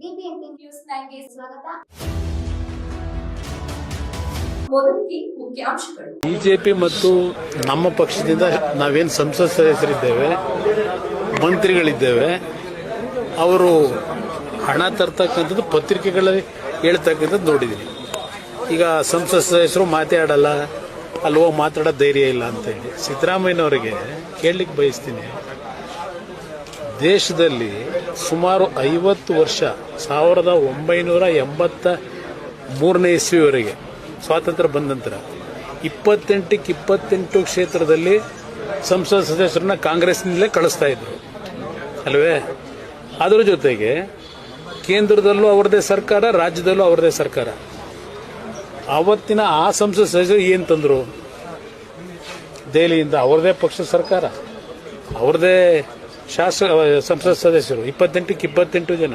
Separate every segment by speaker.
Speaker 1: News ಸ್ವಾಗತ.
Speaker 2: BJP ಮತ್ತು ನಮ್ಮ ಪಕ್ಷದಿಂದ ನಾವೇನು ಸಂಸತ್ ಸದಸ್ಯರಿದ್ದೇವೆ, ಮಂತ್ರಿಗಳಿದ್ದೇವೆ, ಅವರು ಹಣ ತರ್ತಕ್ಕಂಥದ್ದು ಪತ್ರಿಕೆಗಳಲ್ಲಿ ಹೇಳ್ತಕ್ಕಂಥದ್ದು ನೋಡಿದ್ದೀನಿ ಈಗ ಸಂಸತ್ ಸದಸ್ಯರು ಮಾತಾಡಲ್ಲ ಹೋಗಿ ಮಾತಾಡೋ ಧೈರ್ಯ ಇಲ್ಲ ಅಂತ ಹೇಳಿ. ಸಿದ್ದರಾಮಯ್ಯನವರಿಗೆ ಕೇಳಲಿಕ್ಕೆ ಬಯಸ್ತೀನಿ. ದೇಶದಲ್ಲಿ ಸುಮಾರು ಐವತ್ತು ವರ್ಷ, ಸಾವಿರದ ಒಂಬೈನೂರ ಎಂಬತ್ತ ಮೂರನೇ ಇಸ್ವಿವರೆಗೆ ಸ್ವಾತಂತ್ರ್ಯ ಬಂದ ನಂತರ ಇಪ್ಪತ್ತೆಂಟಕ್ಕೆ ಇಪ್ಪತ್ತೆಂಟು ಕ್ಷೇತ್ರದಲ್ಲಿ ಸಂಸದ ಸದಸ್ಯರನ್ನ ಕಾಂಗ್ರೆಸ್ನಿಂದಲೇ ಕಳಿಸ್ತಾ ಇದ್ರು. ಅಲ್ವೇ? ಅದರ ಜೊತೆಗೆ ಕೇಂದ್ರದಲ್ಲೂ ಅವರದೇ ಸರ್ಕಾರ, ರಾಜ್ಯದಲ್ಲೂ ಅವರದೇ ಸರ್ಕಾರ. ಆವತ್ತಿನ ಆ ಸಂಸದ ಸದಸ್ಯರು ಏನು ತಂದರು? ದೆಹಲಿಯಿಂದ ಅವ್ರದೇ ಪಕ್ಷದ ಸರ್ಕಾರ, ಅವ್ರದೇ ಶಾಸಕ ಸಂಸತ್ ಸದಸ್ಯರು, ಇಪ್ಪತ್ತೆಂಟಕ್ಕೆ ಇಪ್ಪತ್ತೆಂಟು ಜನ.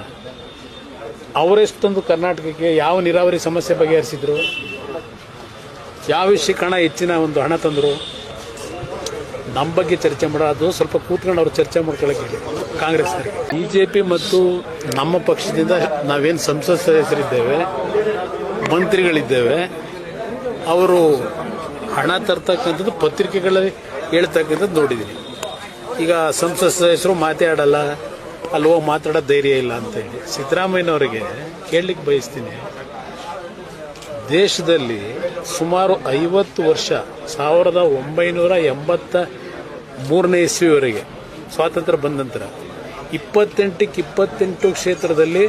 Speaker 2: ಅವರೆಷ್ಟೊಂದು ಕರ್ನಾಟಕಕ್ಕೆ ಯಾವ ನೀರಾವರಿ ಸಮಸ್ಯೆ ಬಗೆಹರಿಸಿದ್ರು? ಯಾವ ಶಿಕ್ಷಣ ಹೆಚ್ಚಿನ ಒಂದು ಹಣ ತಂದರು? ನಮ್ಮ ಬಗ್ಗೆ ಚರ್ಚೆ ಮಾಡೋ, ಅದು ಸ್ವಲ್ಪ ಕೂತ್ಕೊಂಡು ಅವರು ಚರ್ಚೆ ಮಾಡ್ಕೊಳ್ಳೋಕ್ಕೆ ಕಾಂಗ್ರೆಸ್ ಬಿ ಜೆ ಪಿ ಮತ್ತು ನಮ್ಮ ಪಕ್ಷದಿಂದ ನಾವೇನು ಸಂಸತ್ ಸದಸ್ಯರಿದ್ದೇವೆ, ಮಂತ್ರಿಗಳಿದ್ದೇವೆ, ಅವರು ಹಣ ತರ್ತಕ್ಕಂಥದ್ದು ಪತ್ರಿಕೆಗಳಲ್ಲಿ ಹೇಳ್ತಕ್ಕಂಥದ್ದು ನೋಡಿದ್ದೀನಿ ಈಗ ಸಂಸತ್ ಸದಸ್ಯರು ಮಾತಾಡಲ್ಲ ಅಲ್ಲಿ ಹೋಗಿ ಮಾತಾಡೋ ಧೈರ್ಯ ಇಲ್ಲ ಅಂತ ಹೇಳಿ. ಸಿದ್ದರಾಮಯ್ಯನವರಿಗೆ ಕೇಳಲಿಕ್ಕೆ ಬಯಸ್ತೀನಿ, ದೇಶದಲ್ಲಿ ಸುಮಾರು ಐವತ್ತು ವರ್ಷ, ಸಾವಿರದ ಒಂಬೈನೂರ ಎಂಬತ್ತ ಮೂರನೇ ಇಸ್ವಿವರೆಗೆ ಸ್ವಾತಂತ್ರ್ಯ ಬಂದ ನಂತರ ಇಪ್ಪತ್ತೆಂಟಕ್ಕೆ ಇಪ್ಪತ್ತೆಂಟು ಕ್ಷೇತ್ರದಲ್ಲಿ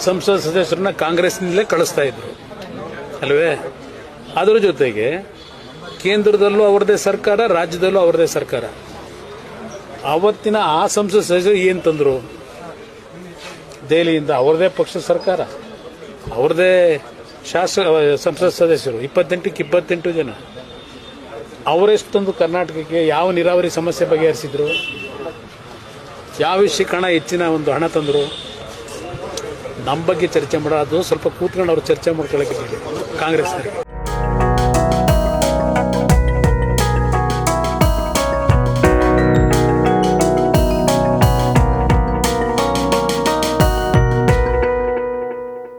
Speaker 2: ಸಂಸದ ಸದಸ್ಯರನ್ನ ಕಾಂಗ್ರೆಸ್ನಿಂದಲೇ ಕಳಿಸ್ತಾ ಇದ್ರು. ಅಲ್ವೇ? ಅದರ ಜೊತೆಗೆ ಕೇಂದ್ರದಲ್ಲೂ ಅವರದೇ ಸರ್ಕಾರ, ರಾಜ್ಯದಲ್ಲೂ ಅವರದೇ ಸರ್ಕಾರ. ಆವತ್ತಿನ ಆ ಸಂಸದ ಸದಸ್ಯರು ಏನು ತಂದರು? ದೆಹಲಿಯಿಂದ ಅವರದೇ ಪಕ್ಷ ಸರ್ಕಾರ. ಅವ್ರದೇ ಶಾಸಕ ಸಂಸದ ಸದಸ್ಯರು. ಇಪ್ಪತ್ತೆಂಟಕ್ಕೆ ಇಪ್ಪತ್ತೆಂಟು ಜನ. ಅವರೆಷ್ಟೊಂದು ಕರ್ನಾಟಕಕ್ಕೆ ಯಾವ ನೀರಾವರಿ ಸಮಸ್ಯೆ ಬಗೆಹರಿಸಿದ್ರು? ಯಾವ ವಿಷಯಕ್ಕೆ ಹಣ ಹೆಚ್ಚಿನ ಒಂದು ಹಣ ತಂದರು? ನಮ್ಮ ಬಗ್ಗೆ ಚರ್ಚೆ ಮಾಡೋದು ಸ್ವಲ್ಪ ಕೂತ್ಕೊಂಡು ಅವರು ಚರ್ಚೆ ಮಾಡ್ಕೊಳ್ಳೋಕೆ ಕಾಂಗ್ರೆಸ್ನಲ್ಲಿ ಕಾಂಗ್ರೆಸ್